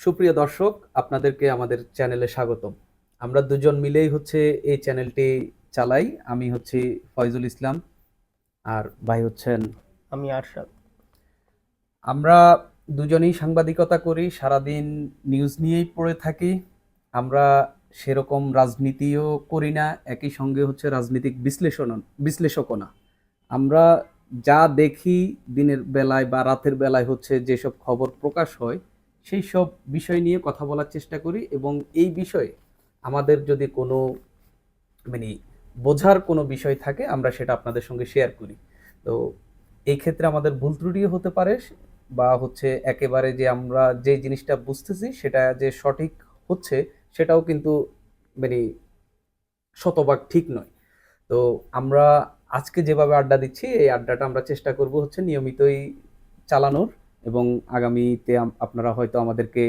সুপ্রিয় দর্শক আপনাদেরকে আমাদের চ্যানেলে স্বাগতম। আমরা দুজন মিলেই হচ্ছে এই চ্যানেলটি চালাই। আমি হচ্ছি ফয়জুল ইসলাম আর ভাই হচ্ছেন আমি আরশাদ। আমরা দুজনেই সাংবাদিকতা করি সারাদিন নিউজ নিয়েই পড়ে থাকি। আমরা সেরকম রাজনীতিও করি না একই সঙ্গে হচ্ছে রাজনৈতিক বিশ্লেষণ বিশ্লেষকও না। আমরা যা দেখি দিনের বেলায় বা রাতের বেলায় হচ্ছে যেসব খবর প্রকাশ হয় সেই সব বিষয় নিয়ে কথা বলার চেষ্টা করি এবং এই বিষয়ে আমাদের যদি কোনো মানে বোঝার কোনো বিষয় থাকে, আমরা সেটা আপনাদের সঙ্গে শেয়ার করি। তো এই ক্ষেত্রে আমাদের ভুল ত্রুটিও হতে পারে, বা হচ্ছে একেবারে যে আমরা যে জিনিসটা বুঝতেছি সেটা যে সঠিক হচ্ছে, সেটাও কিন্তু মানে শতভাগ ঠিক নয়। তো আমরা আজকে যেভাবে আড্ডা দিচ্ছি, এই আড্ডাটা আমরা চেষ্টা করব হচ্ছে নিয়মিতই চালানোর। এবং আগামীতে আপনারা হয়তো আমাদেরকে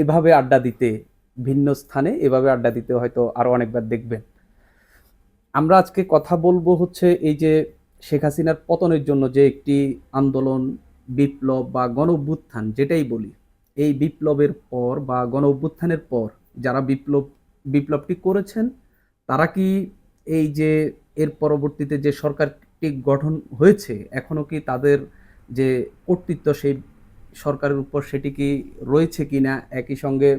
এভাবে আড্ডা দিতে, ভিন্ন স্থানে এভাবে আড্ডা দিতে হয়তো আরও অনেকবার দেখবেন। আমরা আজকে কথা বলব হচ্ছে এই যে শেখ হাসিনার পতনের জন্য যে একটি আন্দোলন, বিপ্লব বা গণ অভ্যুত্থান যেটাই বলি, এই বিপ্লবের পর বা গণ অভ্যুত্থানের পর যারা বিপ্লব, বিপ্লবটি করেছেন, তারা কি এই যে এর পরবর্তীতে যে সরকারটি গঠন হয়েছে এখনও কি তাদের যে কর্তৃত্ব সেই সরকারের উপর সেটি কি রয়েছে কিনা একই সঙ্গে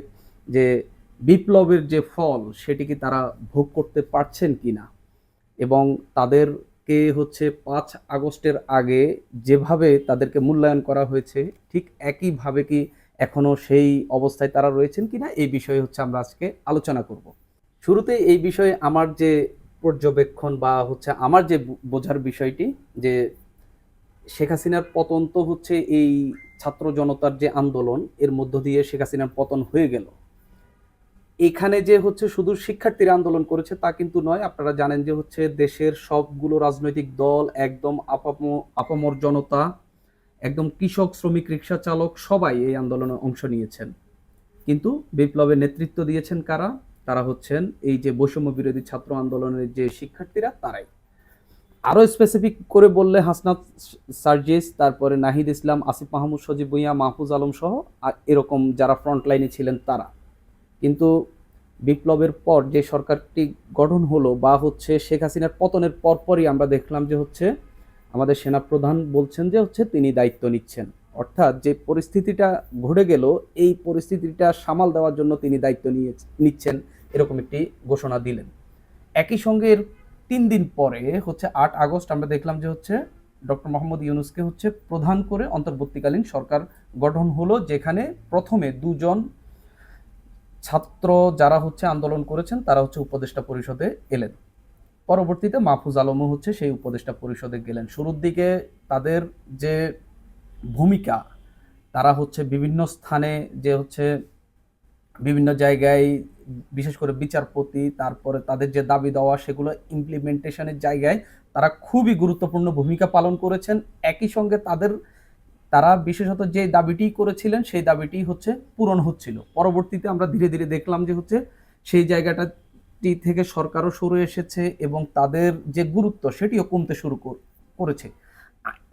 যে বিপ্লবের যে ফল সেটি কি তারা ভোগ করতে পারছেন কি না? এবং তাদেরকে হচ্ছে পাঁচ আগস্টের আগে যেভাবে তাদেরকে মূল্যায়ন করা হয়েছে, ঠিক একইভাবে কি এখনও সেই অবস্থায় তারা রয়েছেন কিনা এই বিষয়ে হচ্ছে আমরা আজকে আলোচনা করব। শুরুতে এই বিষয়ে আমার যে পর্যবেক্ষণ বা হচ্ছে আমার যে বোঝার বিষয়টি, যে শেখ হাসিনার পতন তো হচ্ছে এই ছাত্র জনতার যে আন্দোলন, এর মধ্য দিয়ে শেখ হাসিনার পতন হয়ে গেল। এখানে যে হচ্ছে শুধু শিক্ষার্থীরা আন্দোলন করেছে তা কিন্তু নয়, আপনারা জানেন যে হচ্ছে দেশের সবগুলো রাজনৈতিক দল, একদম আপাম, আপামর জনতা, একদম কৃষক, শ্রমিক, রিক্সা চালক সবাই এই আন্দোলনে অংশ নিয়েছেন। কিন্তু বিপ্লবের নেতৃত্ব দিয়েছেন কারা? তারা হচ্ছেন এই যে বৈষম্য বিরোধী ছাত্র আন্দোলনের যে শিক্ষার্থীরা, তারাই। আরও স্পেসিফিক করে বললে হাসনাত সার্জিস, তারপরে নাহিদ ইসলাম, আসিফ মাহমুদ, সজিব ভুঁইয়া, মাহফুজ আলম সহ এরকম যারা ফ্রন্ট লাইনে ছিলেন তারা। কিন্তু বিপ্লবের পর যে সরকারটি গঠন হলো বা হচ্ছে শেখ হাসিনার পতনের পরপরই আমরা দেখলাম যে হচ্ছে আমাদের সেনাপ্রধান বলছেন যে হচ্ছে তিনি দায়িত্ব নিচ্ছেন। অর্থাৎ যে পরিস্থিতিটা ঘটে গেল, এই পরিস্থিতিটা সামাল দেওয়ার জন্য তিনি দায়িত্ব নিয়ে নিচ্ছেন, এরকম একটি ঘোষণা দিলেন। একই সঙ্গে এর তিন দিন পরে হচ্ছে আট আগস্ট আমরা দেখলাম যে হচ্ছে ডক্টর মোহাম্মদ ইউনুসকে হচ্ছে প্রধান করে অন্তর্বর্তীকালীন সরকার গঠন হলো, যেখানে প্রথমে দুজন ছাত্র যারা হচ্ছে আন্দোলন করেছেন, তারা হচ্ছে উপদেষ্টা পরিষদে এলেন। পরবর্তীতে মাহফুজ আলমও হচ্ছে সেই উপদেষ্টা পরিষদে গেলেন। শুরুর দিকে তাদের যে ভূমিকা, তারা হচ্ছে বিভিন্ন স্থানে যে হচ্ছে বিভিন্ন জায়গায়, বিশেষ করে বিচারপতি, তারপরে তাদের যে দাবি দেওয়া, সেগুলো ইমপ্লিমেন্টেশনের জায়গায় তারা খুবই গুরুত্বপূর্ণ ভূমিকা পালন করেছেন। একই সঙ্গে তাদের, তারা বিশেষত যে দাবিটি করেছিলেন, সেই দাবিটি হচ্ছে পূরণ হচ্ছিল। পরবর্তীতে আমরা ধীরে ধীরে দেখলাম যে হচ্ছে সেই জায়গাটাটি থেকে সরকারও সরে এসেছে এবং তাদের যে গুরুত্ব, সেটিও কমতে শুরু করেছে।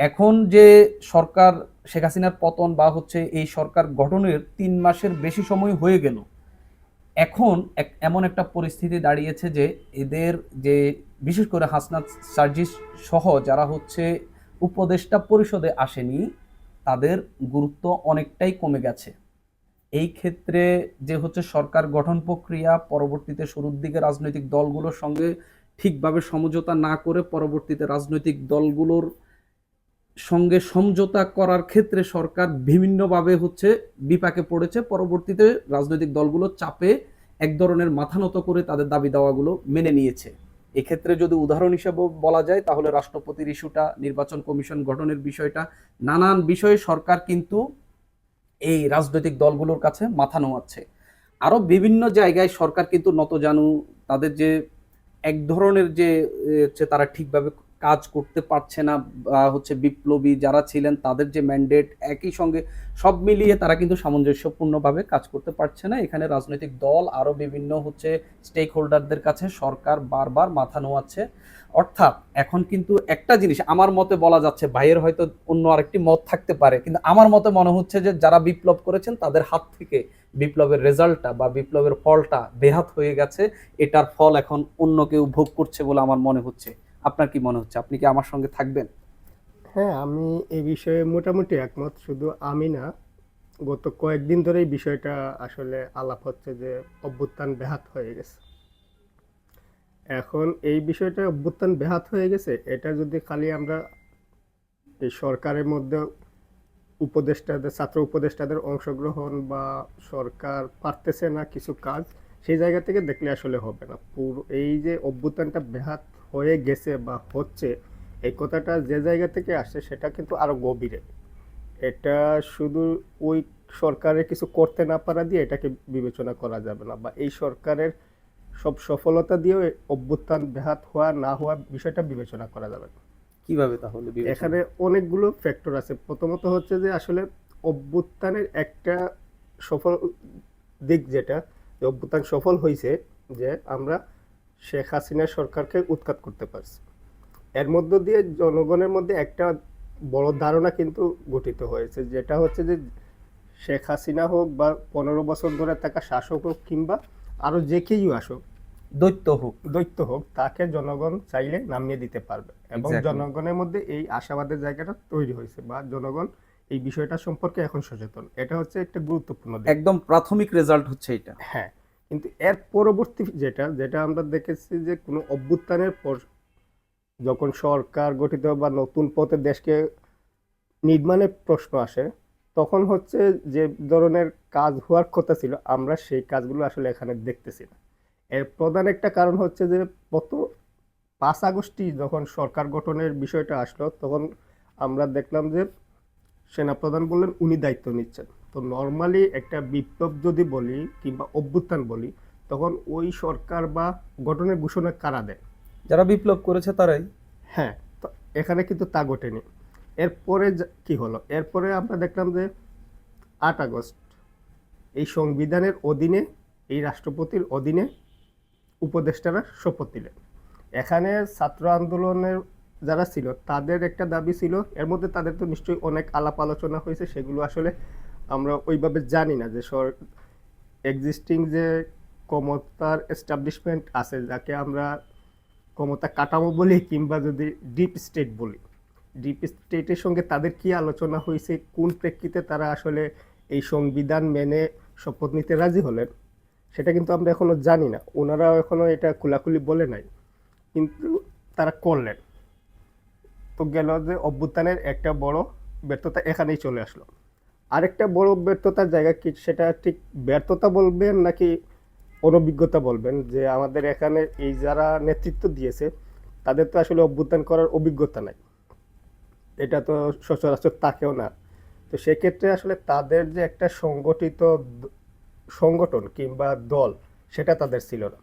এখন যে সরকার, শেখ হাসিনার পতন বা হচ্ছে এই সরকার গঠনের তিন মাসের বেশি সময় হয়ে গেল, এখন এমন একটা পরিস্থিতি দাঁড়িয়েছে যে এদের যে, বিশেষ করে হাসনাত সার্জিস সহ যারা হচ্ছে উপদেষ্টা পরিষদে আসেনি, তাদের গুরুত্ব অনেকটাই কমে গেছে। এই ক্ষেত্রে যে হচ্ছে সরকার গঠন প্রক্রিয়া, পরবর্তীতে শুরুর দিকে রাজনৈতিক দলগুলোর সঙ্গে ঠিকভাবে সমঝোতা না করে পরবর্তীতে রাজনৈতিক দলগুলোর সঙ্গে সমঝোতা করার ক্ষেত্রে সরকার বিভিন্নভাবে হচ্ছে বিপাকে পড়েছে। পরবর্তীতে রাজনৈতিক দলগুলো চাপে এক ধরনের মাথা নত করে তাদের দাবি দাওয়াগুলো মেনে নিয়েছে। এক্ষেত্রে যদি উদাহরণ হিসেবে বলা যায়, তাহলে রাষ্ট্রপতির ইস্যুটা, নির্বাচন কমিশন গঠনের বিষয়টা, নানান বিষয়ে সরকার কিন্তু এই রাজনৈতিক দলগুলোর কাছে মাথা নোয়াচ্ছে। আরও বিভিন্ন জায়গায় সরকার কিন্তু নত নতজানু তাদের যে এক ধরনের যে হচ্ছে তারা ঠিকভাবে কাজ করতে পারছে না, বা হচ্ছে বিপ্লবী যারা ছিলেন তাদের যে ম্যান্ডেট একই সঙ্গে সব মিলিয়ে তারা কিন্তু সামঞ্জস্যপূর্ণভাবে কাজ করতে পারছে না। এখানে রাজনৈতিক দল আরও বিভিন্ন হচ্ছে স্টেক হোল্ডারদের কাছে সরকার বারবার মাথা নোয়াচ্ছে। অর্থাৎ এখন কিন্তু একটা জিনিস আমার মতে বলা যাচ্ছে, ভাইয়ের হয়তো অন্য আরেকটি মত থাকতে পারে, কিন্তু আমার মতে মনে হচ্ছে যে যারা বিপ্লব করেছেন তাদের হাত থেকে বিপ্লবের রেজাল্টটা বা বিপ্লবের ফলটা বেহাত হয়ে গেছে। এটার ফল এখন অন্য কেউ ভোগ করছে বলে আমার মনে হচ্ছে। আপনার কি মনে হচ্ছে? আপনি কি আমার সঙ্গে থাকবেন? হ্যাঁ আমি এই বিষয়ে মোটামুটি একমত। শুধু আমি না, গত কয়েকদিন ধরে এই বিষয়টা আসলে আলাপ হচ্ছে যে অভ্যুত্থান ব্যাহাত হয়ে গেছে। এখন এই বিষয়টা অভ্যুত্থান ব্যাহাত হয়ে গেছে, এটা যদি খালি আমরা এই সরকারের মধ্যে উপদেষ্টাদের, ছাত্র উপদেষ্টাদের অংশগ্রহণ বা সরকার পারতেছে না কিছু কাজ, সেই জায়গা থেকে দেখলে আসলে হবে না। পুরো এই যে অভ্যুত্থানটা ব্যাহাত হয়ে গেছে বা হচ্ছে এই কথাটা যে জায়গা থেকে আসছে সেটা কিন্তু আরও গভীরে। এটা শুধু ওই সরকারের কিছু করতে না পারা দিয়ে এটাকে বিবেচনা করা যাবে না বা এই সরকারের সব সফলতা দিয়েও অভ্যুত্থান ব্যাহাত হওয়া না হওয়া বিষয়টা বিবেচনা করা যাবে না। কীভাবে তাহলে? এখানে অনেকগুলো ফ্যাক্টর আছে। প্রথমত হচ্ছে যে আসলে অভ্যুত্থানের একটা সফল দিক যেটা যে অভ্যুত্থান সফল হয়েছে যে আমরা শেখ হাসিনা সরকারকে উৎখাত করতে পারছি। এর মধ্য দিয়ে জনগণের মধ্যে একটা বড় ধারণা কিন্তু গঠিত হয়েছে যেটা হচ্ছে যে শেখ হাসিনা হোক বা পনেরো বছর ধরে থাকা শাসক হোক কিংবা আরও যে কেউ আসুক দৈত্য হোক। দৈত্য হোক তাকে জনগণ চাইলে নামিয়ে দিতে পারবে এবং জনগণের মধ্যে এই আশাবাদের জায়গাটা তৈরি হয়েছে বা জনগণ এই বিষয়টা সম্পর্কে এখন সচেতন। এটা হচ্ছে একটা গুরুত্বপূর্ণ একদম প্রাথমিক রেজাল্ট হচ্ছে এটা। হ্যাঁ কিন্তু এর পরবর্তী যেটা যেটা আমরা দেখেছি যে কোনো অভ্যুত্থানের পর যখন সরকার গঠিত বা নতুন পথে দেশকে নির্মাণের প্রশ্ন আসে, তখন হচ্ছে যে ধরনের কাজ হওয়ার কথা ছিল, আমরা সেই কাজগুলো আসলে এখানে দেখতেছি না। এর প্রধান একটা কারণ হচ্ছে যে গত পাঁচ আগস্টই যখন সরকার গঠনের বিষয়টা আসলো, তখন আমরা দেখলাম যে সেনাপ্রধান বললেন, উনি দায়িত্ব নিচ্ছেন। তো নর্মালি একটা বিপ্লব যদি বলি কিংবা অভ্যুত্থান বলি তখন ওই সরকার বা গঠনের ঘোষণা কারা দেয়? যারা বিপ্লব করেছে তারাই। হ্যাঁ তো এখানে কিন্তু তা ঘটেনি। এরপরে কি হলো? এরপরে আমরা দেখলাম যে আট আগস্ট এই সংবিধানের অধীনে এই রাষ্ট্রপতির অধীনে উপদেষ্টারা শপথ দিলেন এখানে ছাত্র আন্দোলনের যারা ছিল তাদের একটা দাবি ছিল এর মধ্যে তাদের তো নিশ্চয়ই অনেক আলাপ আলোচনা হয়েছে সেগুলো আসলে আমরা ওইভাবে জানি না যে সর এক্সিস্টিং যে ক্ষমতার এস্টাবলিশমেন্ট আছে, যাকে আমরা ক্ষমতা কাঠামো বলি কিংবা যদি ডিপ স্টেট বলি। ডিপ স্টেটের সঙ্গে তাদের কি আলোচনা হয়েছে, কোন প্রেক্ষিতে তারা আসলে এই সংবিধান মেনে শপথ নিতে রাজি হলেন, সেটা কিন্তু আমরা এখনও জানি না। ওনারাও এখনও এটা খোলাখুলি বলে নাই, কিন্তু তারা করলেন। তো গেল যে অভ্যুত্থানের একটা বড় ব্যর্থতা এখানেই চলে আসলো। আরেকটা বড় ব্যর্থতার জায়গা কি সেটা ঠিক ব্যর্থতা বলবেন নাকি অনভিজ্ঞতা বলবেন? যে আমাদের এখানে এই যারা নেতৃত্ব দিয়েছে, তাদের তো আসলে অভ্যুত্থান করার অভিজ্ঞতা নাই। এটা তো সচরাচর তাকেও না। তো সেক্ষেত্রে আসলে তাদের যে একটা সংগঠিত সংগঠন কিংবা দল, সেটা তাদের ছিল না।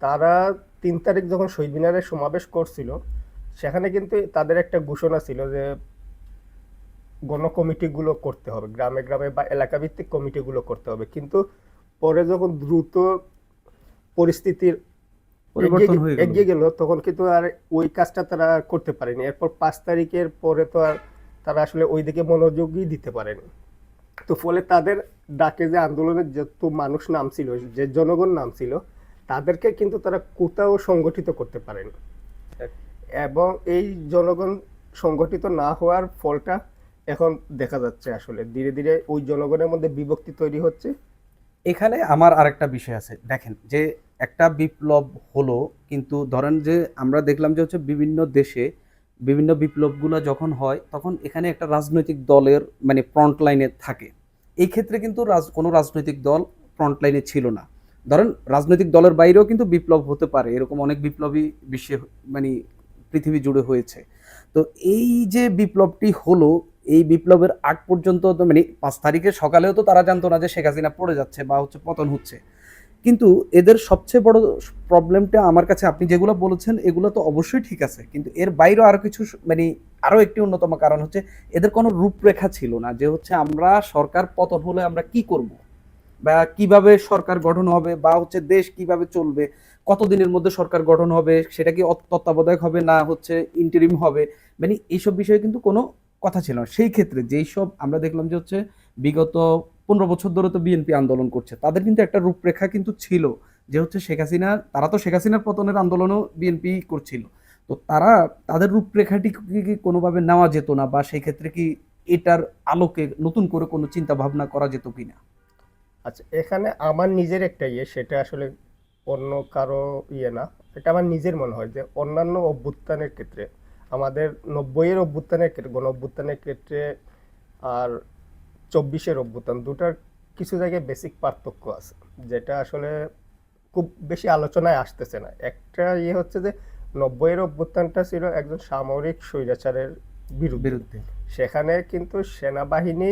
তারা তিন তারিখ যখন শহীদ মিনারে সমাবেশ করছিল, সেখানে কিন্তু তাদের একটা ঘোষণা ছিল যে গণকমিটিগুলো করতে হবে গ্রামে গ্রামে বা এলাকা ভিত্তিক কমিটিগুলো করতে হবে। কিন্তু পরে যখন দ্রুত পরিস্থিতির এগিয়ে- গেল। তখন কিন্তু আর ওই কাজটা তারা করতে পারেনি। এরপর পাঁচ তারিখের পরে তো আর তারা আসলে ওই দিকে মনোযোগই দিতে পারেনি। তো ফলে তাদের ডাকে যে আন্দোলনের যত মানুষ নামছিল যে জনগণ নামছিল তাদেরকে কিন্তু তারা কোথাও সংগঠিত করতে পারেনি। এবং এই জনগণ সংগঠিত না হওয়ার ফলটা এখন দেখা যাচ্ছে আসলে। ধীরে ধীরে ওই জনগণের মধ্যে বিভক্তি তৈরি হচ্ছে। এখানে আমার আরেকটা বিষয় আছে। দেখেন যে একটা বিপ্লব হলো, কিন্তু ধরেন যে আমরা দেখলাম যে হচ্ছে বিভিন্ন দেশে বিভিন্ন বিপ্লবগুলো যখন হয়, তখন এখানে একটা রাজনৈতিক দলের মানে ফ্রন্ট লাইনে থাকে। এই ক্ষেত্রে কিন্তু রাজ, কোনো রাজনৈতিক দল ফ্রন্ট লাইনে ছিল না। ধরেন রাজনৈতিক দলের বাইরেও কিন্তু বিপ্লব হতে পারে। এরকম অনেক বিপ্লবী বিশ্বে মানে পৃথিবী জুড়ে হয়েছে। তো এই যে বিপ্লবটি হলো এই বিপ্লবের আগ পর্যন্ত মানে পাঁচ তারিখের সকালেও তো তারা জানতো না যে শেখ হাসিনা পড়ে যাচ্ছে বা হচ্ছে পতন হচ্ছে। কিন্তু এদের সবচেয়ে বড় প্রবলেমটা আমার কাছে আপনি যেগুলো বলেছেন, এগুলো তো অবশ্যই ঠিক আছে। কিন্তু এর বাইরেও আরও কিছু মানে আরও একটি অন্যতম কারণ হচ্ছে, এদের কোনো রূপরেখা ছিল না যে হচ্ছে আমরা সরকার পতন হলে আমরা কি করব? বা কীভাবে সরকার গঠন হবে বা হচ্ছে দেশ কীভাবে চলবে? কতদিনের মধ্যে সরকার গঠন হবে? সেটা কি তত্ত্বাবধায়ক হবে না হচ্ছে ইন্টারিম হবে? মানে এইসব বিষয়ে কিন্তু কোনো কথা ছিল না। সেই ক্ষেত্রে যেই সব আমরা দেখলাম যে হচ্ছে বিগত পনেরো বছর ধরে তো বিএনপি আন্দোলন করছে, তাদের কিন্তু একটা রূপরেখা কিন্তু ছিল যে হচ্ছে শেখ হাসিনা, তারা তো শেখ হাসিনার পতনের আন্দোলনও বিএনপি করছিল। তো তারা তাদের রূপরেখাটি কি কি কোনোভাবে নেওয়া যেত না বা সেই ক্ষেত্রে কি এটার আলোকে নতুন করে কোনো চিন্তা ভাবনা করা যেত কিনা? আচ্ছা এখানে আমার নিজের একটা ইয়ে সেটা আসলে অন্য কারও ইয়ে না, এটা আমার নিজের মনে হয় যে অন্যান্য অভ্যুত্থানের ক্ষেত্রে আমাদের নব্বইয়ের অভ্যুত্থানের ক্ষেত্রে গণ অভ্যুত্থানের ক্ষেত্রে আর চব্বিশের অভ্যুত্থান দুটার কিছু জায়গায় বেসিক পার্থক্য আছে যেটা আসলে খুব বেশি আলোচনায় আসতেছে না। একটা ইয়ে হচ্ছে যে নব্বইয়ের অভ্যুত্থানটা ছিল একজন সামরিক স্বৈরাচারের বিরুদ্ধে। বিরুদ্ধে। সেখানে কিন্তু সেনাবাহিনী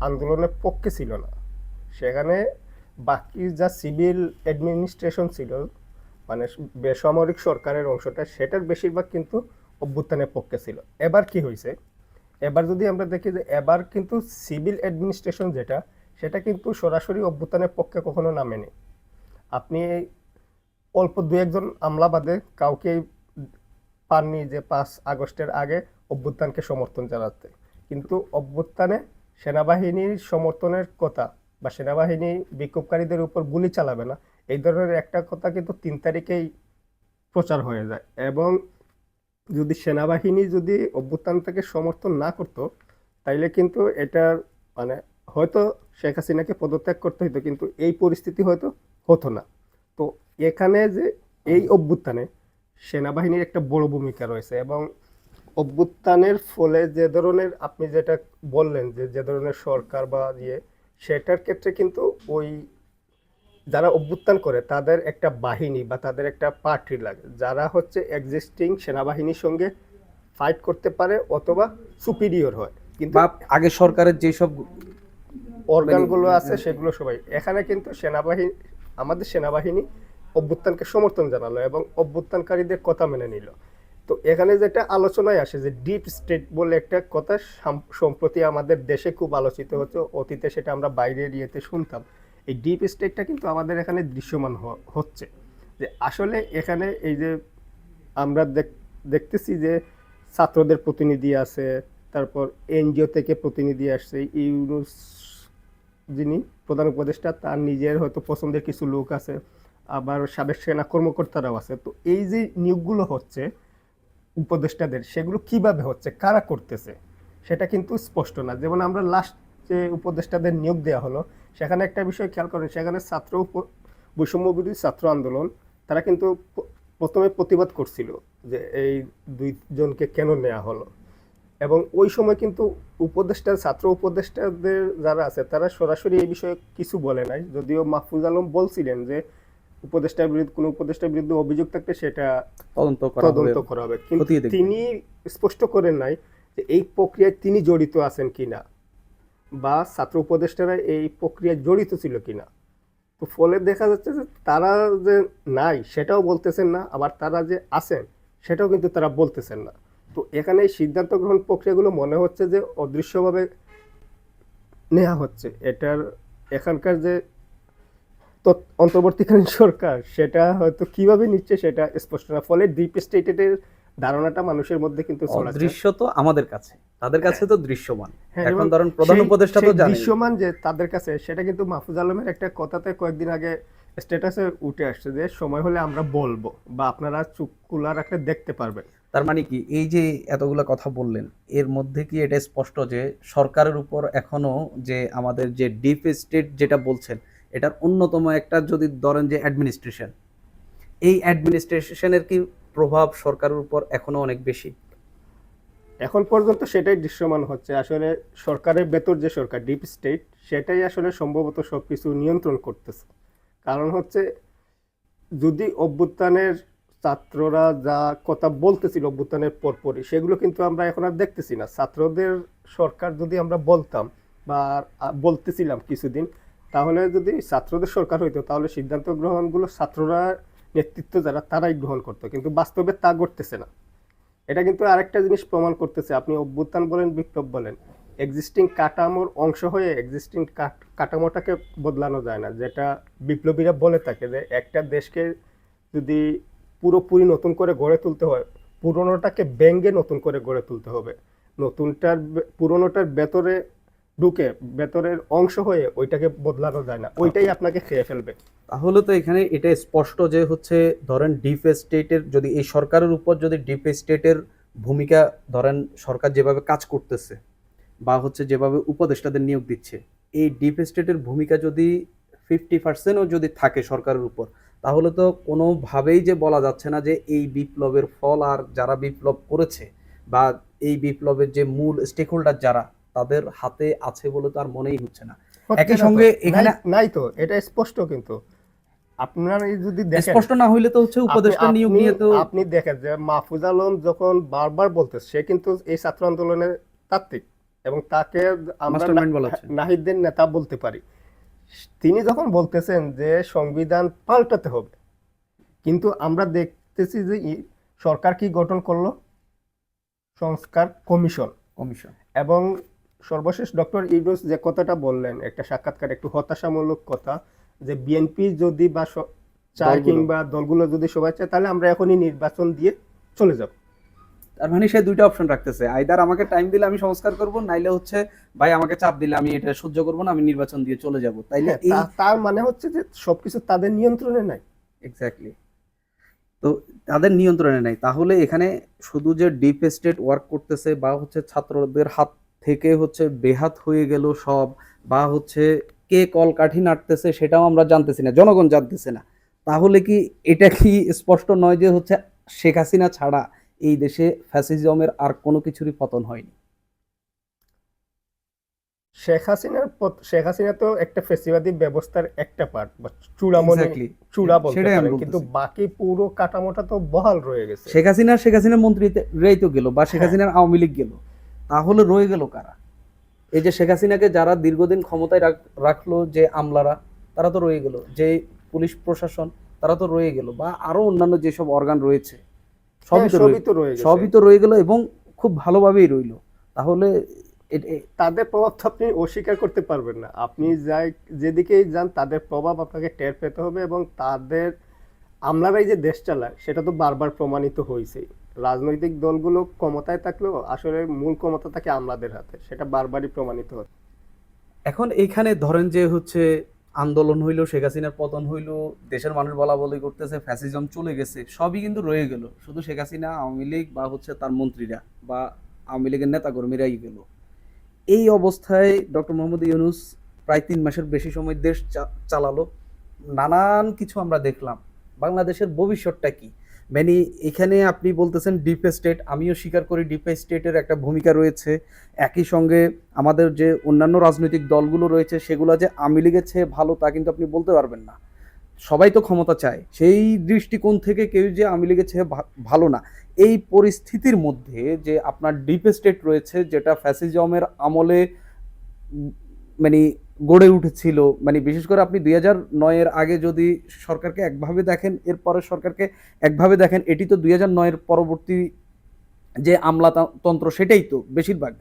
আন্দোলনের পক্ষে ছিল না। সেখানে বাকি যা সিভিল অ্যাডমিনিস্ট্রেশন ছিল মানে বেসামরিক সরকারের অংশটা সেটার বেশিরভাগ কিন্তু অভ্যুত্থানের পক্ষে ছিল। এবার কি হয়েছে এবার যদি আমরা দেখি যে এবার কিন্তু সিভিল অ্যাডমিনিস্ট্রেশন যেটা, সেটা কিন্তু সরাসরি অভ্যুত্থানের পক্ষে কখনো নামেনি। আপনি অল্প দু একজন আমলা বাদে কাউকে পাননি যে পাঁচ আগস্টের আগে অভ্যুত্থানকে সমর্থন জানাতে। কিন্তু অভ্যুত্থানে সেনাবাহিনীর সমর্থনের কথা বা সেনাবাহিনী বিক্ষোভকারীদের উপর গুলি চালাবে না, এই ধরনের একটা কথা কিন্তু তিন তারিখেই প্রচার হয়ে যায়। এবং যদি সেনাবাহিনী যদি অভ্যুত্থানটাকে সমর্থন না করতো তাইলে কিন্তু এটার মানে হয়তো শেখ হাসিনাকে পদত্যাগ করতে হতো কিন্তু এই পরিস্থিতি হয়তো হতো না। তো এখানে যে এই অভ্যুত্থানে সেনাবাহিনীর একটা বড় ভূমিকা রয়েছে এবং অভ্যুত্থানের ফলে যে ধরনের আপনি যেটা বললেন যে যে ধরনের সরকার বা ইয়ে সেটার ক্ষেত্রে কিন্তু ওই যারা অভ্যুত্থান করে তাদের একটা বাহিনী বা তাদের একটা পার্টি লাগে। যারা হচ্ছে এক্সিস্টিং সেনাবাহিনীর সঙ্গে ফাইট করতে পারে অথবা সুপিরিয়র হয়। কিন্তু আগে সরকারের যেসব অর্গানগুলো মানে, আছে সেগুলো সবাই। এখানে কিন্তু সেনাবাহিনী আমাদের সেনাবাহিনী অভ্যুত্থানকে সমর্থন জানালো এবং অভ্যুত্থানকারীদের কথা মেনে নিল। তো এখানে যেটা আলোচনায় আসে যে ডিপ স্টেট বলে একটা কথা সাম- সম্প্রতি আমাদের দেশে খুব আলোচিত হচ্ছে। অতীতে সেটা আমরা বাইরের ইয়েতে শুনতাম। এই ডিপ স্টেটটা কিন্তু আমাদের এখানে দৃশ্যমান হচ্ছে। যে আসলে এখানে এই যে আমরা দেখ- দেখতেছি যে ছাত্রদের প্রতিনিধি আছে, তারপর এনজিও থেকে প্রতিনিধি আসছে, ইউনুস যিনি প্রধান উপদেষ্টা, তার নিজের হয়তো পছন্দের কিছু লোক আছে, আবার সাবেক সেনা কর্মকর্তারাও আছে। তো এই যে নিয়োগগুলো হচ্ছে উপদেষ্টাদের, সেগুলো কীভাবে হচ্ছে, কারা করতেছে, সেটা কিন্তু স্পষ্ট না। যেমন আমরা লাস্ট যে উপদেষ্টাদের নিয়োগ দেওয়া হলো সেখানে একটা বিষয় খেয়াল করেন সেখানে ছাত্র বৈষম্য বিরোধী ছাত্র আন্দোলন তারা কিন্তু প্রথমে প্রতিবাদ করছিল যে এই দুইজনকে কেন নেওয়া হলো। এবং ওই সময় কিন্তু উপদেষ্টা ছাত্র উপদেষ্টাদের যারা আছে তারা সরাসরি এই বিষয়ে কিছু বলে নাই। যদিও মাহফুজ আলম বলছিলেন যে উপদেষ্টার বিরুদ্ধে কোনো উপদেষ্টার বিরুদ্ধে অভিযোগ থাকলে সেটা তদন্ত করা হবে কিন্তু তিনি স্পষ্ট করেন নাই যে এই প্রক্রিয়ায় তিনি জড়িত আছেন কিনা। বা ছাত্র উপদেষ্টারা এই প্রক্রিয়ায় জড়িত ছিল কিনা? তো ফলে দেখা যাচ্ছে যে তারা যে নাই, সেটাও বলতেছেন না, আবার তারা যে আছেন, সেটাও কিন্তু তারা বলতেছেন না। তো এখানে এই সিদ্ধান্ত গ্রহণ প্রক্রিয়াগুলো মনে হচ্ছে যে অদৃশ্যভাবে নেওয়া হচ্ছে। এটার এখানকার যে অন্তর্বর্তীকালীন সরকার, সেটা হয়তো কীভাবে নিচ্ছে সেটা স্পষ্ট না। ফলে ডিপ স্টেটের ধারণাটা মানুষের মধ্যে কিন্তু অদৃশ্য তো আমাদের কাছে। তাদের কাছে তো দৃশ্যমান। হ্যাঁ, এখন ধরেন প্রধান উপদেষ্টা তো জানেন দৃশ্যমান যে তাদের কাছে সেটা কিন্তু মাহফুজ আলমের একটা কথাতে কয়েকদিন আগে স্ট্যাটাসে উঠে আসছে যে সময় হলে আমরা বলব বা আপনারা চুপ খোলা রাখলে দেখতে পারবেন। তার মানে কি? এই যে এতগুলো কথা বললেন এর মধ্যে কি এটা স্পষ্ট যে সরকারের উপর এখনও যে আমাদের যে ডিপ স্টেট যেটা বলছেন এটার অন্যতম একটা যদি ধরেন যে অ্যাডমিনিস্ট্রেশন এই অ্যাডমিনিস্ট্রেশনের কি প্রভাব সরকারের উপর এখনও অনেক বেশি? এখন পর্যন্ত সেটাই দৃশ্যমান হচ্ছে। আসলে সরকারের ভেতর যে সরকার ডিপ স্টেট সেটাই আসলে সম্ভবত সবকিছু নিয়ন্ত্রণ করতেছে। কারণ হচ্ছে যদি অভ্যুত্থানের ছাত্ররা যা কথা বলতেছিল অভ্যুত্থানের পরপরই, সেগুলো কিন্তু আমরা এখন আর দেখতেছি না। ছাত্রদের সরকার যদি আমরা বলতাম বা বলতেছিলাম কিছুদিন, তাহলে যদি ছাত্রদের সরকার হইতো, তাহলে সিদ্ধান্ত গ্রহণগুলো ছাত্ররা নেতৃত্ব যারা, তারাই গ্রহণ করতো। কিন্তু বাস্তবে তা ঘটতেছে না। এটা কিন্তু আরেকটা জিনিস প্রমাণ করতেছে। আপনি অভ্যুত্থান বলেন, বিপ্লব বলেন এক্সিস্টিং কাঠামোর অংশ হয়ে এক্সিস্টিং কাঠামোটাকে বদলানো যায় না। যেটা বিপ্লবীরা বলে থাকে যে একটা দেশকে যদি পুরোপুরি নতুন করে গড়ে তুলতে হয়, পুরনোটাকে ব্যঙ্গে নতুন করে গড়ে তুলতে হবে। নতুনটার পুরোনোটার পুরনোটার ভেতরে ঢুকে ভেতরের অংশ হয়ে ওইটাকে বদলানো যায় না, ওইটাই আপনাকে খেয়ে ফেলবে। তাহলে তো এখানে এটা স্পষ্ট যে হচ্ছে ধরেন ডিপ স্টেটের যদি এই সরকারের উপর যদি ডিপ স্টেটের ভূমিকা ধরেন সরকার যেভাবে কাজ করতেছে বা হচ্ছে যেভাবে উপদেষ্টাদের নিয়োগ দিচ্ছে, এই ডিপ স্টেটের ভূমিকা যদি ফিফটি পার্সেন্টও যদি থাকে সরকারের উপর, তাহলে তো কোনোভাবেই যে বলা যাচ্ছে না যে এই বিপ্লবের ফল আর যারা বিপ্লব করেছে বা এই বিপ্লবের যে মূল স্টেক হোল্ডার যারা তাদের হাতে আছে বলে তো আর মনেই হচ্ছে না। একই সঙ্গে এখানে নাই- তো এটা স্পষ্ট কিন্তু। আপনার যদি দেখেন স্পষ্ট না হইলে তো হচ্ছে উপদেষ্টা নিয়োগ নিয়ে তো আপনি দেখেন যে মাহফুজ আলম যখন বারবার বলতেছে সে কিন্তু এই ছাত্র আন্দোলনের তাত্ত্বিক এবং তাকে আমরা। নাহিদদের নেতা বলতে পারি। তিনি যখন বলতেছেন যে সংবিধান পাল্টাতে হবে কিন্তু আমরা দেখতেছি যে সরকার কি গঠন করল? সংস্কার কমিশন। কমিশন। এবং সর্বশেষ ডক্টর ইউনুস যে কথাটা বললেন একটা সাক্ষাৎকার একটু হতাশামূলক কথা যে বিএনপি যদি বা চায় কিংবা দলগুলো যদি সবাই চায় তাহলে আমরা এখনই নির্বাচন দিয়ে চলে যাব। তার মানে সে দুইটা অপশন রাখতেছে। আইদার আমাকে টাইম দিলে আমি সংস্কার করব নাইলে হচ্ছে ভাই আমাকে চাপ দিলে আমি এটা সহ্য করব না আমি নির্বাচন দিয়ে চলে যাব। তাইলে হ্যাঁ, তার মানে হচ্ছে যে সবকিছু তাদের নিয়ন্ত্রণে নাই। এক্স্যাক্টলি তো তাদের নিয়ন্ত্রণে নাই। তাহলে এখানে শুধু যে ডিপ স্টেট ওয়ার্ক করতেছে বা হচ্ছে ছাত্রদের হাত থেকে হচ্ছে বেহাত হয়ে গেল সব বা হচ্ছে কে কল কাঠি নাড়তেছে সেটাও আমরা জানতেছি না জনগণ জানতেছে না। তাহলে কি এটা কি স্পষ্ট নয় যে হচ্ছে শেখ হাসিনা ছাড়া এই দেশে ফ্যাসিজমের আর কোনো কিছুরই পতন হয়নি? শেখ হাসিনার শেখ হাসিনা তো একটা ফেসিবাদী ব্যবস্থার একটা পার্ট বা চূড়ামণি. চূড়া বলতে কিন্তু বাকি পুরো কাঠামোটা তো বহাল রয়ে গেছে। শেখ হাসিনা শেখ হাসিনার মন্ত্রী তো গেল বা শেখ হ্যাঁ। হাসিনার আওয়ামী লীগ গেল। তাহলে রয়ে গেল কারা? এই যে শেখ হাসিনাকে যারা দীর্ঘদিন ক্ষমতায় রাখল যে আমলারা তারা তো রয়ে গেল। যে পুলিশ প্রশাসন তারা তো রয়ে গেল। বা আরও অন্যান্য যেসব অর্গান রয়েছে সবই হ্যাঁ, তো সবই রয়ে- তো রয়ে সবই তো রয়ে গেল এবং খুব ভালোভাবেই রইল। তাহলে তাদের প্রভাব তো আপনি অস্বীকার করতে পারবেন না। আপনি যাই যেদিকেই যান তাদের প্রভাব আপনাকে টের পেতে হবে এবং তাদের আমলারাই যে দেশ চালায় সেটা তো বারবার প্রমাণিত হয়েছে রাজনৈতিক দলগুলো ক্ষমতায় থাকলেও আসলে মূল ক্ষমতা থাকে আমলাদের হাতে। সেটা বারবারই প্রমাণিত হচ্ছে। এখন এইখানে ধরেন যে হচ্ছে আন্দোলন হইল, শেখ হাসিনার পতন হইল, দেশের মানুষ বলা বলি করতেছে ফ্যাসিজম চলে গেছে, সবই কিন্তু রয়ে গেল। শুধু শেখ হাসিনা, আওয়ামী লীগ বা হচ্ছে তার মন্ত্রীরা বা আওয়ামী লীগের নেতাকর্মীরাই গেল। এই অবস্থায় ডক্টর মোহাম্মদ ইউনুস প্রায় তিন মাসের বেশি সময় দেশ চালালো। নানান কিছু আমরা দেখলাম। বাংলাদেশের ভবিষ্যৎটা কি? মানে এখানে আপনি বলতেছেন ডিপ স্টেট আমিও স্বীকার করি ডিপ স্টেটের একটা ভূমিকা রয়েছে। একই সঙ্গে আমাদের যে অন্যান্য রাজনৈতিক দলগুলো রয়েছে, সেগুলো যে আওয়ামী লীগের ভালো তা কিন্তু আপনি বলতে পারবেন না। সবাই তো ক্ষমতা চায়। সেই দৃষ্টিকোণ থেকে কেউ যে আওয়ামী লীগের ভালো না। এই পরিস্থিতির মধ্যে যে আপনার ডিপ স্টেট রয়েছে, যেটা ফ্যাসিজমের আমলে মানে গড়ে উঠেছিল। মানে বিশেষ করে আপনি দুই হাজার নয়ের আগে যদি সরকারকে একভাবে দেখেন, এরপরে সরকারকে একভাবে দেখেন, এটি তো দুই হাজার নয়ের পরবর্তী যে আমলাতন্ত্র সেটাই তো বেশিরভাগ।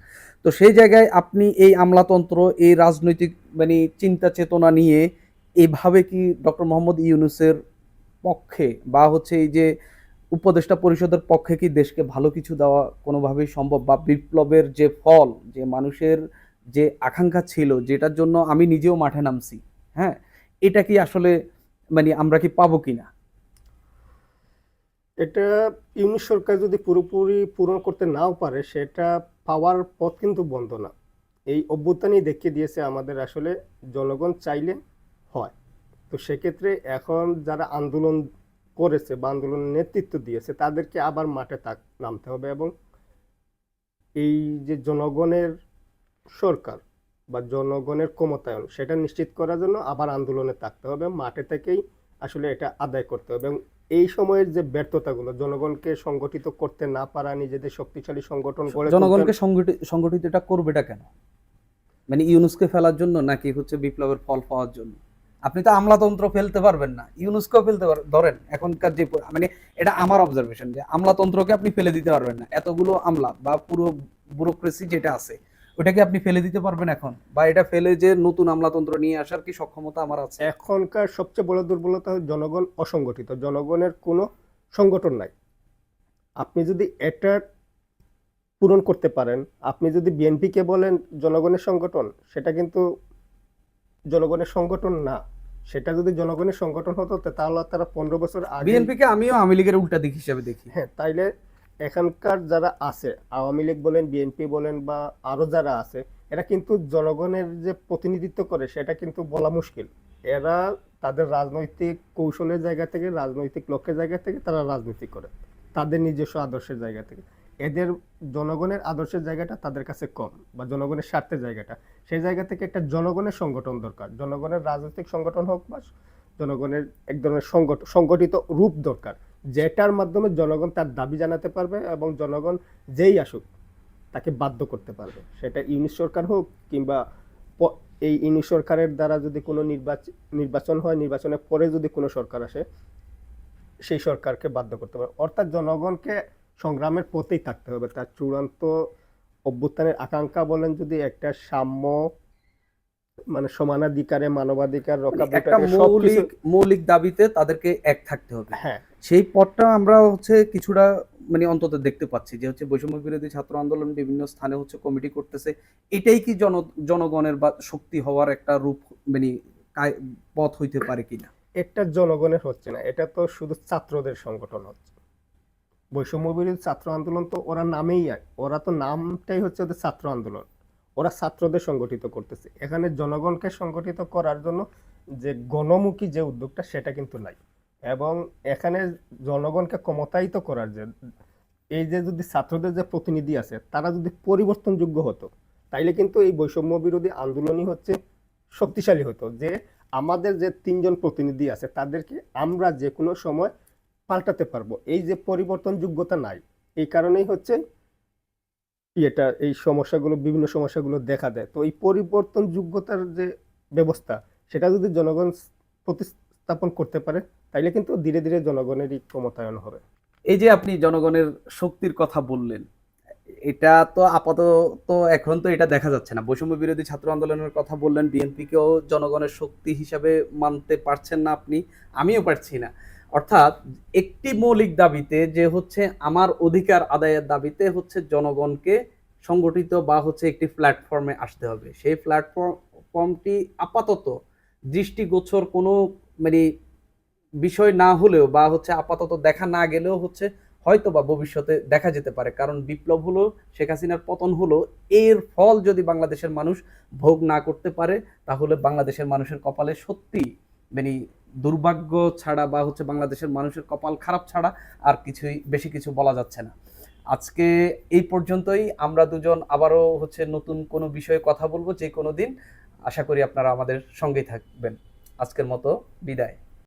তো সেই জায়গায় আপনি এই আমলাতন্ত্র, এই রাজনৈতিক মানে চিন্তা চেতনা নিয়ে এভাবে কি ডক্টর মোহাম্মদ ইউনুসের পক্ষে বা হচ্ছে এই যে উপদেষ্টা পরিষদের পক্ষে কি দেশকে ভালো কিছু দেওয়া কোনোভাবেই সম্ভব বা বিপ্লবের যে ফল, যে মানুষের যে আকাঙ্ক্ষা ছিল, যেটার জন্য আমি নিজেও মাঠে নামছি হ্যাঁ? এটা কি আসলে মানে আমরা কি পাবো কি না এটা ইউনিশ সরকার যদি পুরোপুরি পূরণ করতে নাও পারে, সেটা পাওয়ার পথ কিন্তু বন্ধ না। এই অভ্যুত্থানই দেখিয়ে দিয়েছে আমাদের আসলে জনগণ চাইলে হয়। তো সেক্ষেত্রে এখন যারা আন্দোলন করেছে বা আন্দোলনের নেতৃত্ব দিয়েছে, তাদেরকে আবার মাঠে তাক নামতে হবে এবং এই যে জনগণের সরকার বা জনগণের ক্ষমতায়ন, সেটা নিশ্চিত করার জন্য আবার আন্দোলনে থাকতে হবে, মাঠে থেকেই আসলে এটা আদায় করতে হবে এবং এই সময়ের যে ব্যর্থতাগুলো, জনগণকে সংগঠিত করতে না পারা, নিজেদের শক্তিশালী সংগঠন তুলতে- জনগণকে সংগঠিত সংগঠিতটা করবেটা কেন? মানে ইউনুসকে ফেলার জন্য নাকি হচ্ছে বিপ্লবের ফল পাওয়ার জন্য? আপনি তো আমলাতন্ত্র ফেলতে পারবেন না, ইউনুসকেও ফেলতে পার, ধরেন এখনকার যে মানে এটা আমার অবজারভেশন যে আমলাতন্ত্রকে আপনি ফেলে দিতে পারবেন না, এতগুলো আমলা বা পুরো ব্যুরোক্রেসি যেটা আছে ওটাকে আপনি ফেলে দিতে পারবেন এখন। বা এটা ফেলে যে নতুন আমলাতন্ত্র নিয়ে আসার কি সক্ষমতা আমার আছে? এখনকার সবচেয়ে বড় দুর্বলতা হলো জনগণ অসংগঠিত। জনগণের কোনো সংগঠন নাই। আপনি যদি এটা পূরণ করতে পারেন আপনি যদি বিএনপিকে বলেন জনগণের সংগঠন সেটা কিন্তু জনগণের সংগঠন না। সেটা যদি জনগণের সংগঠন হতো তাহলে তারা পনেরো বছর আগে বিএনপিকে আমিও আওয়ামী লীগের উল্টা দিক হিসেবে দেখি। হ্যাঁ তাইলে এখানকার যারা আছে, আওয়ামী লীগ বলেন বিএনপি বলেন বা আরও যারা আছে, এরা কিন্তু জনগণের যে প্রতিনিধিত্ব করে, সেটা কিন্তু বলা মুশকিল। এরা তাদের রাজনৈতিক কৌশলের জায়গা থেকে, রাজনৈতিক লক্ষ্যের জায়গা থেকে তারা রাজনীতি করে, তাদের নিজস্ব আদর্শের জায়গা থেকে। এদের জনগণের আদর্শের জায়গাটা তাদের কাছে কম বা জনগণের স্বার্থের জায়গাটা। সেই জায়গা থেকে একটা জনগণের সংগঠন দরকার, জনগণের রাজনৈতিক সংগঠন হোক বা জনগণের এক ধরনের সংগঠিত রূপ দরকার। যেটার মাধ্যমে জনগণ তার দাবি জানাতে পারবে এবং জনগণ যেই আসুক, তাকে বাধ্য করতে পারবে। সেটা ইউনিট সরকার হোক কিংবা এই ইউনিট সরকারের দ্বারা যদি কোনো নির্বাচন নির্বাচন হয়, নির্বাচনের পরে যদি কোনো সরকার আসে, সেই সরকারকে বাধ্য করতে পারবে। অর্থাৎ জনগণকে সংগ্রামের পথেই থাকতে হবে। তার চূড়ান্ত অভ্যুত্থানের আকাঙ্ক্ষা বলেন যদি একটা সাম্য মানে সমানাধিকারে মানবাধিকার রক্ষা একটা মৌলিক মৌলিক দাবিতে তাদেরকে এক থাকতে হবে। হ্যাঁ। সেই পথটা আমরা হচ্ছে কিছুটা মানে অন্তত দেখতে পাচ্ছি যে হচ্ছে বৈষম্য বিরোধী ছাত্র আন্দোলন বিভিন্ন স্থানে হচ্ছে কমিটি করতেছে। এটাই কি জন জনগণের বা শক্তি হওয়ার একটা রূপ মানে পথ হইতে পারে কিনা? এটা জনগণের হচ্ছে না এটা তো শুধু ছাত্রদের সংগঠন হচ্ছে। বৈষম্য বিরোধী ছাত্র আন্দোলন তো ওরা নামেই ওরা তো নামটাই হচ্ছে ওদের ছাত্র আন্দোলন। ওরা ছাত্রদের সংগঠিত করতেছে। এখানে জনগণকে সংগঠিত করার জন্য যে গণমুখী যে উদ্যোগটা সেটা কিন্তু নাই। এবং এখানে জনগণকে ক্ষমতায়িত করার যে, এই যে যদি ছাত্রদের যে প্রতিনিধি আছে, তারা যদি পরিবর্তনযোগ্য হতো, তাইলে কিন্তু এই বৈষম্য বিরোধী আন্দোলনই হচ্ছে শক্তিশালী হতো। যে আমাদের যে তিনজন প্রতিনিধি আছে, তাদেরকে আমরা যে কোনো সময় পাল্টাতে পারব। এই যে পরিবর্তন যোগ্যতা নাই, এই কারণেই হচ্ছে এটা, এই সমস্যাগুলো, বিভিন্ন সমস্যাগুলো দেখা দেয়। তো এই পরিবর্তন যোগ্যতার যে ব্যবস্থা, সেটা যদি জনগণ প্রতিস্থাপন করতে পারে, তাইলে কিন্তু ধীরে ধীরে জনগণেরই ক্ষমতায়ন হবে। এই যে আপনি জনগণের শক্তির কথা বললেন, এটা তো আপাতত এখন তো এটা দেখা যাচ্ছে না। বৈষম্য বিরোধী ছাত্র আন্দোলনের কথা বললেন, বিএনপিকেও জনগণের শক্তি হিসাবে মানতে পারছেন না আপনি, আমিও পারছি না। অর্থাৎ একটি মৌলিক দাবিতে যে হচ্ছে আমার অধিকার আদায়ের দাবিতে হচ্ছে জনগণকে সংগঠিত বা হচ্ছে একটি প্ল্যাটফর্মে আসতে হবে। সেই প্ল্যাটফর্মটি আপাতত দৃষ্টিগোচর কোনো মানে বিষয় না হলেও বা হচ্ছে আপাতত দেখা না গেলেও হচ্ছে হয়তো বা ভবিষ্যতে দেখা যেতে পারে। কারণ বিপ্লব হলো, শেখ হাসিনার পতন হলো, এর ফল যদি বাংলাদেশের মানুষ ভোগ না করতে পারে, তাহলে বাংলাদেশের মানুষের কপালে সত্যি মানে দুর্ভাগ্য ছাড়া বা হচ্ছে বাংলাদেশের মানুষের কপাল খারাপ ছাড়া আর কিছুই, বেশি কিছু বলা যাচ্ছে না। আজকে এই পর্যন্তই। আমরা দুজন আবারও হচ্ছে নতুন কোনো বিষয়ে কথা বলব যে কোনো দিন। আশা করি আপনারা আমাদের সঙ্গেই থাকবেন। আজকের মতো বিদায়।